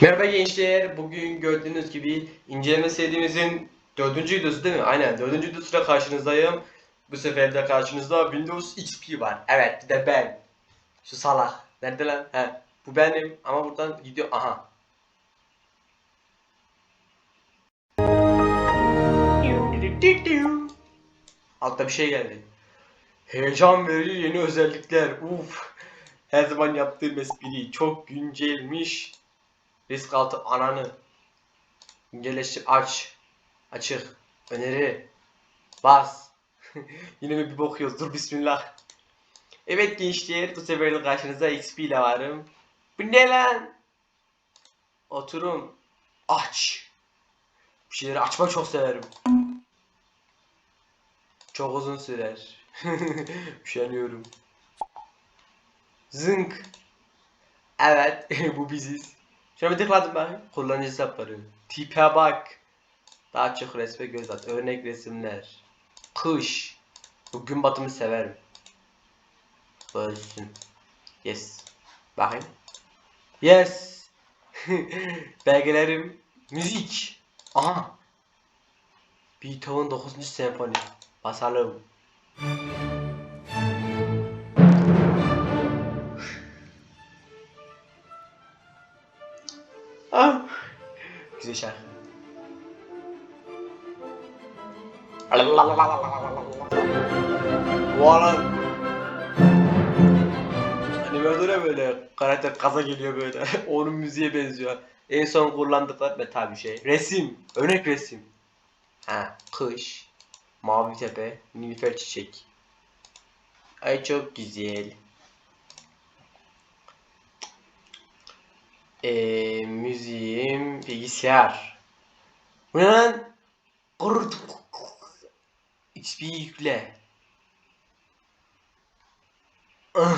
Merhaba gençler. Bugün gördüğünüz gibi inceleme serimizin dördüncü videosu değil mi? Aynen dördüncü videosuyla karşınızdayım. Bu sefer de karşınızda Windows XP var. Evet bir de ben. Şu salak. Nerede lan? He. Bu benim ama buradan gidiyor. Aha. Altta bir şey geldi. Heyecan verici yeni özellikler. Uf. Her zaman yaptığım espri çok güncelmiş. Risk altı ananı. Güncelleştir aç. Açık. Öneri. Bas. Yine mi bir bakıyoruz. Dur bismillah. Evet gençler bu sefer de karşınızda XP ile varım. Bu ne lan? Oturum. Aç. Bir şeyleri açmak çok severim. Çok uzun sürer. Üşeniyorum. Zınk. Evet bu biziz. Şuna bir tıkladım ben. Kullanıcı hesapları. Tipe bak. Daha çok resme göz at. Örnek resimler. Kış. Bu gün batımı severim. Ölsün. Yes. Bakayım. Yes. Belgelerim. Müzik. Aha. Beethoven 9. senfoni. Basalım. Güzel şarkı. Valan. Hani böyle böyle karakter kaza geliyor böyle. Onun müziğe benziyor. En son kullandıkları metal bir şey. Resim. Örnek resim. Ha, kış. Mavi tepe. Nilüfer çiçek. Ay çok güzel. Eee müziğim bilgisayar. Bu ne lan? XP yükle.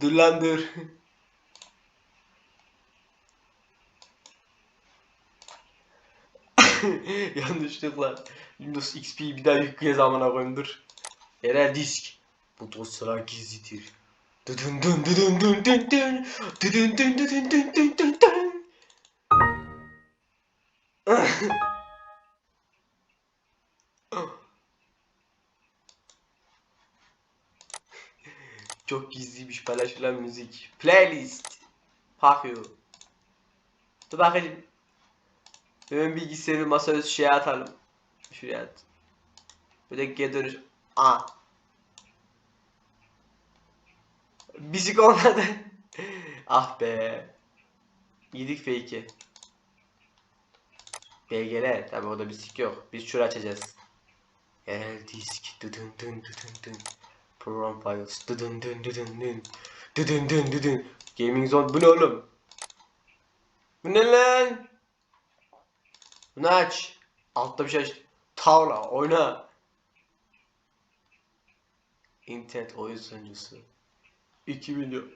dur lan dur. Yanlışlıkla Windows XP'yi bir daha yükleye zamana koyayım dur. Yerel disk. Bu dosyalar gizlidir. Dun. Çok gizliymiş paylaşılan müzik. Playlist. Bakıyor. Dur bakayım. Hemen bilgisayarı masaüstü şeye atalım. Şuraya at. De geri dönüş. Aa. Bizik olmadı. ah be. Yedik fake'i. BGL tabi orada bisik yok. Biz şurayı açacağız. El disk dudun dun dudun dun. Program files dudun dun dudun dun. Dudun dun dudun. Gaming zone bu ne oğlum? Bu ne lan? Bunu aç. Altta bir şey aç. Tavla oyna. İnternet oyun sunucusu. 2 milyon.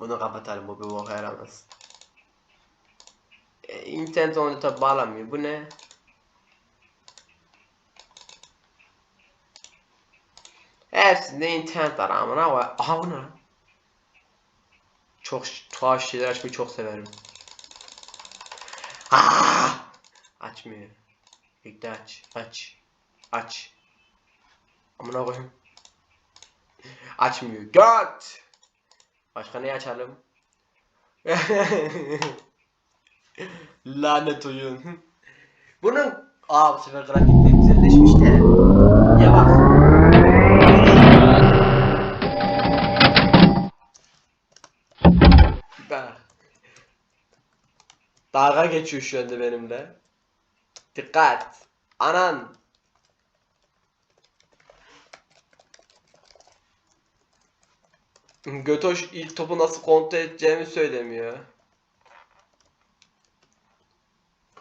Bunu kapatalım bu bir boka yaramaz. E, internet onu tabi bağlamıyor. Bu ne? Hepsinde internet var amına var. Aha bu ne? Çok tuhaf şeyler açmayı çok severim. Aa! Açmıyor. Bekle aç. Aç. Aç. Amına koyayım. Açmıyor. Göt. Başka ne açalım? Lanet oyun. Bunun Aa bu sefer grafikleri güzelleşmiş de. Ya. Bak. Dalga geçiyor şu anda benimle. Dikkat. Anan. Götoş ilk topu nasıl kontrol edeceğimi söylemiyor.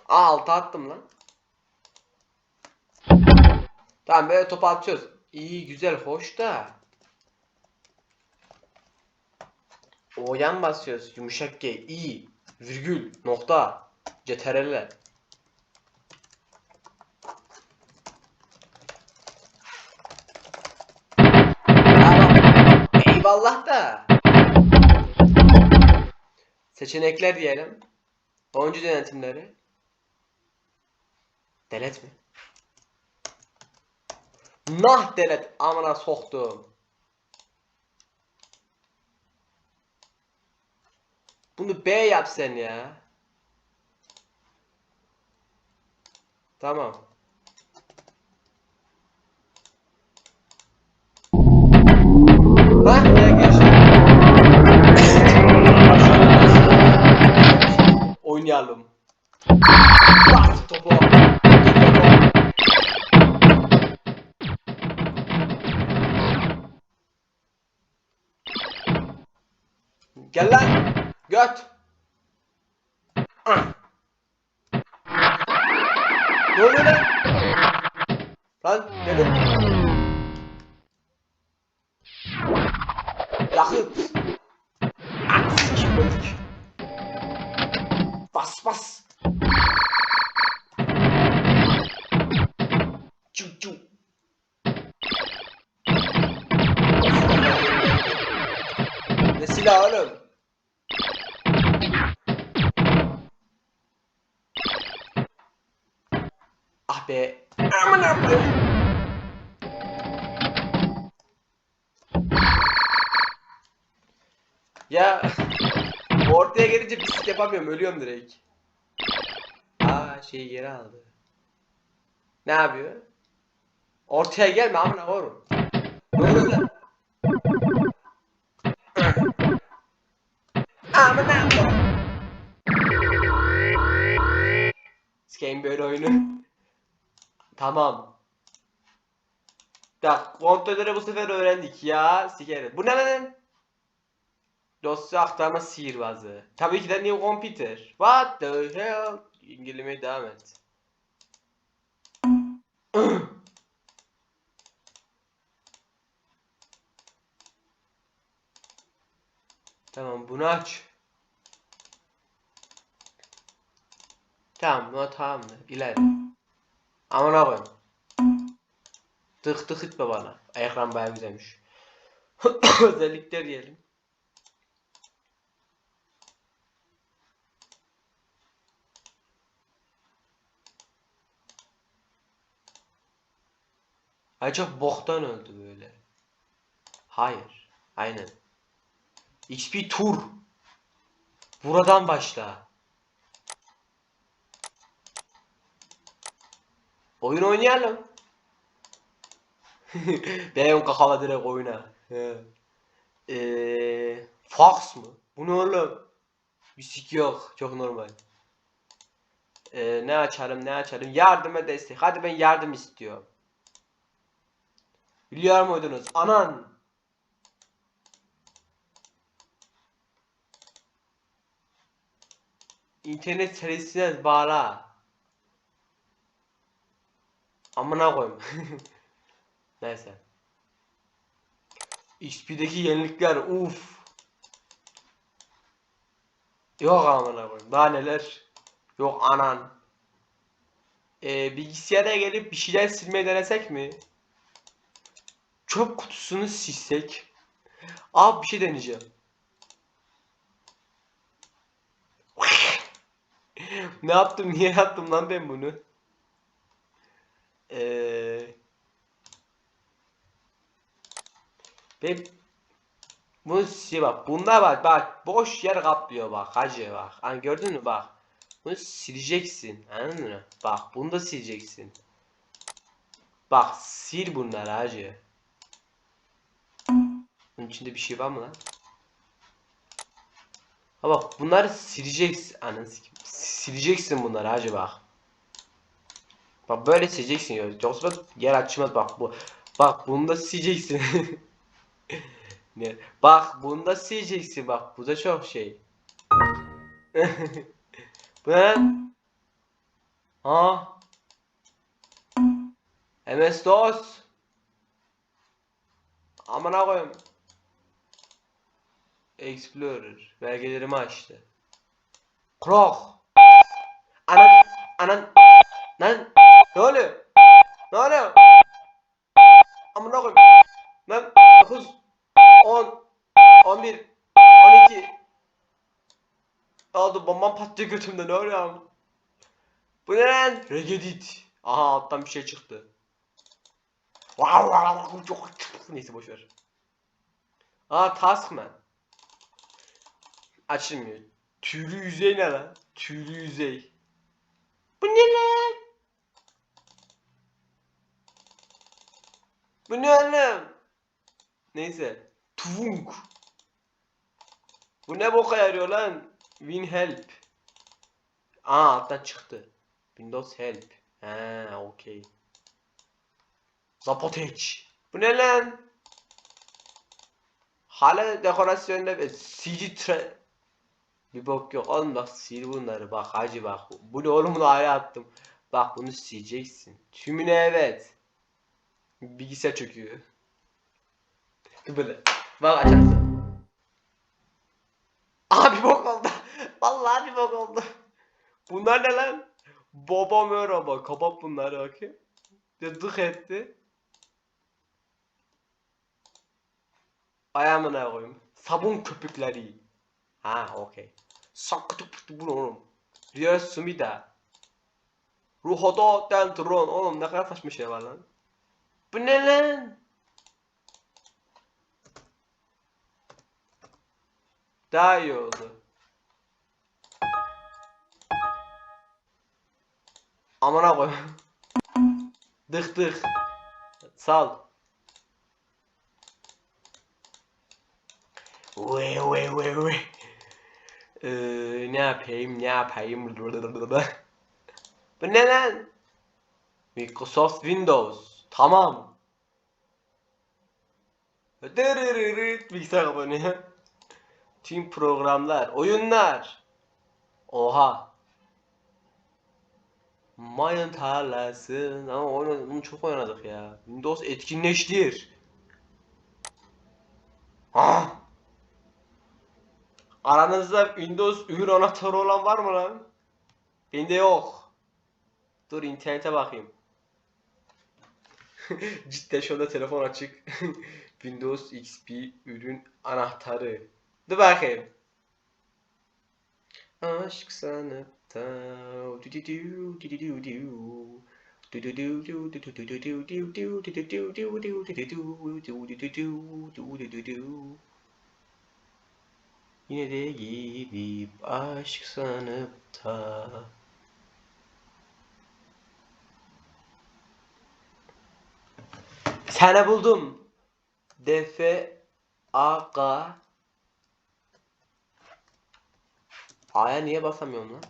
Aa altı attım lan. Tamam böyle topu atıyoruz. İyi güzel hoş da. O'yan basıyoruz. Yumuşak G. İ. Virgül. Nokta. CTRL. Tamam. Eyvallah da. Seçenekler diyelim. Oyuncu denetimleri. Delet mi? Nah delet amına soktum. Bunu B yap sen ya. Tamam. Hah ya geçti. Oynayalım. Bas topu. Gel lan. Göt. Yakıt. Ah, sikim öldük. Bas bas. Çu çu. Ne silah oğlum? Ah be. Aman Ya ortaya gelince pislik yapamıyorum ölüyorum direkt. Aa şeyi geri aldı. Ne yapıyor? Ortaya gelme amına koyayım. Ne oluyor lan? Amına. Sikeyim böyle oyunu. tamam. Bak kontrolleri bu sefer öğrendik ya. Sikerim. Bu ne lan? Dosya aktarma sihirbazı. Tabii ki de New Computer. What the hell? İngilimeye devam et. tamam bunu aç. Tamam, no, tamam mı? İleri. Amına koyayım. Tık tık etme bana. Ekran bayağı güzelmiş. Özellikler diyelim. Çok boktan öldü böyle. Hayır. Aynen. XP tur. Buradan başla. Oyun oynayalım. Benim kakala direkt oyuna. Eee, fax mı? Bu ne oğlum? Sik yok. Çok normal. Eee, ne açalım ne açalım? Yardıma destek. Hadi ben yardım istiyorum. Biliyor muydunuz? Anan. İnternet serisine bağla. Amına koyayım. Neyse. XP'deki yenilikler uf. Yok amına koyayım. Daha neler? Yok anan. Ee, bilgisayara gelip bir şeyler silmeyi denesek mi? Çöp kutusunu silsek. Abi bir şey deneyeceğim. ne yaptım? Niye yaptım lan ben bunu? Ee, ben bunu sil bak. Bunda bak bak boş yer kaplıyor bak hacı bak. Hani gördün mü bak. Bunu sileceksin. Anladın mı? Bak bunu da sileceksin. Bak sil bunları hacı. İçinde bir şey var mı lan? Ha bak bunları sileceksin. Ananı. Sileceksin bunları hacı bak. Bak böyle sileceksin ya. Yoksa yer açmaz bak bu. Bak bunu da sileceksin. ne? Bak bunu da sileceksin bak. Bu da çok şey. bu ne? Ha? MS DOS. Amına koyayım. Explorer. Belgelerimi açtı. Krok. Anan. Anan. Lan. Ne oluyor? Ne oluyor? Amına koyayım. Lan. 9. 10. 11. 12. Aldı bombam patlıyor götümde ne oluyor? Bu ne lan? Regedit. Aha alttan bir şey çıktı. Neyse boşver. Aa Taskman. Açılmıyor. Tüylü yüzey ne lan? Tüylü yüzey. Bu ne lan? Bu ne oğlum? Neyse. Tvunk. Bu ne boka yarıyor lan? Win help. Aa alttan çıktı. Windows help. He okey. Zapoteç. Bu ne lan? Hala dekorasyonda CG. Bir bok yok oğlum bak sil bunları bak hacı bak. Bu ne oğlum bunu ayrı attım. Bak bunu sileceksin. Tümüne evet. Bilgisayar çöküyor. Böyle. Bak açarsın. Abi bok oldu. Vallahi bir bok oldu. Bunlar ne lan? Baba merhaba. Kapat bunları bakayım. De dık etti. Ayağımına koyayım. Sabun köpükleri. Ha okey. Sakıtı pıtı bu oğlum? Riyal Sumida. Ruhodo Dentron. Oğlum ne kadar saçma şey var lan. Bu ne lan? Daha iyi oldu. Amına koy. dık dık. Sal. Ve ve ve ve. Ee, ne yapayım ne yapayım. Bu ne lan? Microsoft Windows. Tamam. Bilgisayar kapanıyor. Tüm programlar, oyunlar. Oha. Mayın tarlası. Ama oynadık, bunu çok oynadık ya. Windows etkinleştir. Ah. Aranızda Windows ürün anahtarı olan var mı lan? Bende yok. Dur internete bakayım. Cidden şu anda telefon açık. Windows XP ürün anahtarı. Dur bakayım. Aşk sanatta Yine de gidip aşk sanıp da Seni buldum. Defe Aga A'ya niye basamıyorum lan?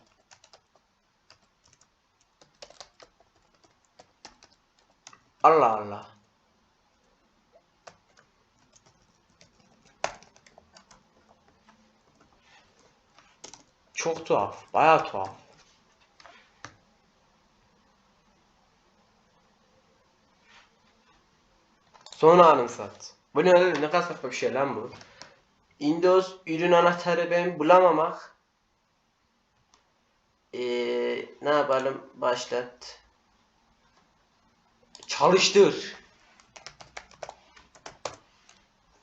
Allah Allah. Çok tuhaf. Bayağı tuhaf. Sonra anımsat. Bu ne ne kadar saçma bir şey lan bu. Windows ürün anahtarı ben bulamamak. Ee, ne yapalım? Başlat. Çalıştır.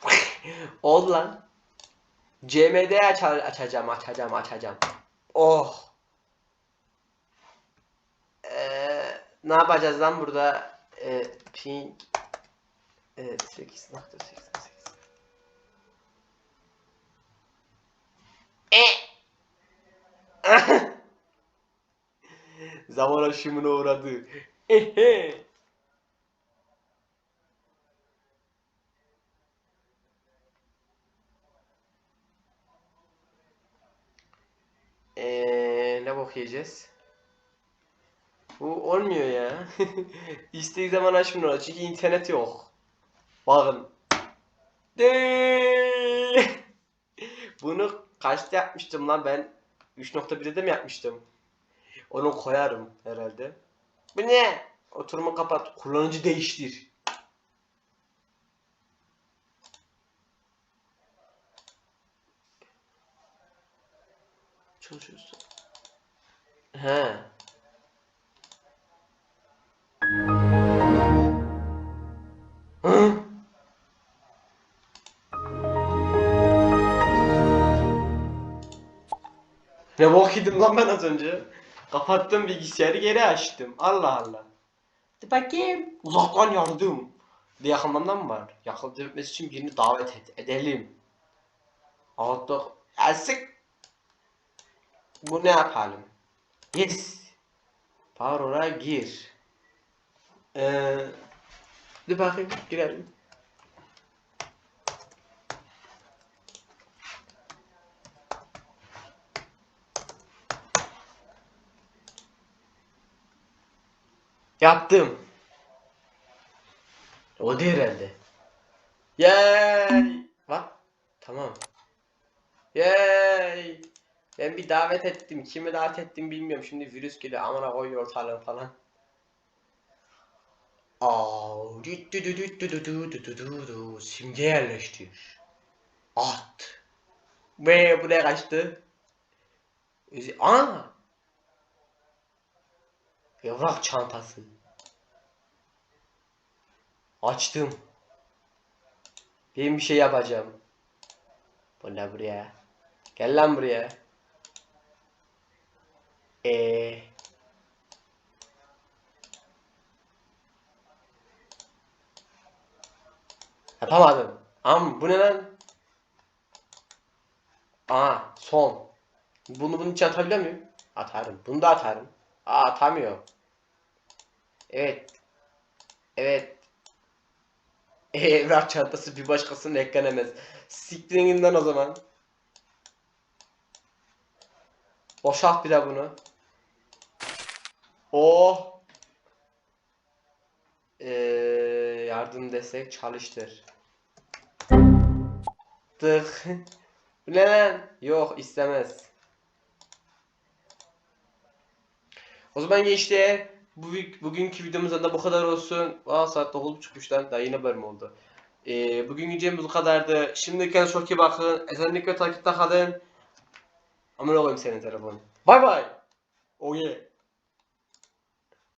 Ol lan. CMD aç açacağım, açacağım, açacağım. Oh. Ee, ne yapacağız lan burada? Ee, ping Evet 8.88 E Zaman aşımına uğradı. Ehe. Yiyeceğiz? Bu olmuyor ya. İstediği zaman açmıyor çünkü internet yok. Bakın. Bunu kaçta yapmıştım lan ben? 3.1'de mi yapmıştım? Onu koyarım herhalde. Bu ne? Oturumu kapat. Kullanıcı değiştir. Çalışıyorsun. He. Hı? Ne bok yedim lan ben az önce. Kapattım bilgisayarı geri açtım. Allah Allah. Hadi bakayım. Uzaktan yardım. Bir de yakınmamdan mı var? Yakalayabilmesi için birini davet et, edelim. Altta Elsik. Bu ne yapalım? Yes. Parola gir. Ee, dur bakayım girelim. Yaptım. O değil herhalde. Yay! Bak. Tamam. Yay! Ben bir davet ettim. Kimi davet ettim bilmiyorum. Şimdi virüs geliyor. Amına koyuyor ortalığı falan. Aa, dü dü dü dü dü dü dü dü dü dü dü. Simge yerleştir. At. Ve buraya kaçtı. Aa! Evrak çantası. Açtım. Ben bir şey yapacağım. Bu ne buraya? Gel lan buraya. Ee. Yapamadım. Am bu ne lan? Aa son. Bunu bunun için atabiliyor muyum? Atarım. Bunu da atarım. Aa atamıyor. Evet. Evet. Evrak çantası bir başkasının eklenemez. Siktirin o zaman. Boşalt bir de bunu. Oh. Ee, yardım desek çalıştır. Tık. Bu ne lan? Yok istemez. O zaman gençler bu bugünkü videomuzdan da bu kadar olsun. Aa saat 9.30'muş lan daha yeni bölüm oldu. Ee, bugün videomuz bu kadardı. Şimdi kendinize çok iyi bakın. Esenlikle takipte kalın. Amına koyayım senin telefonu. Bay bay. Oh yeah.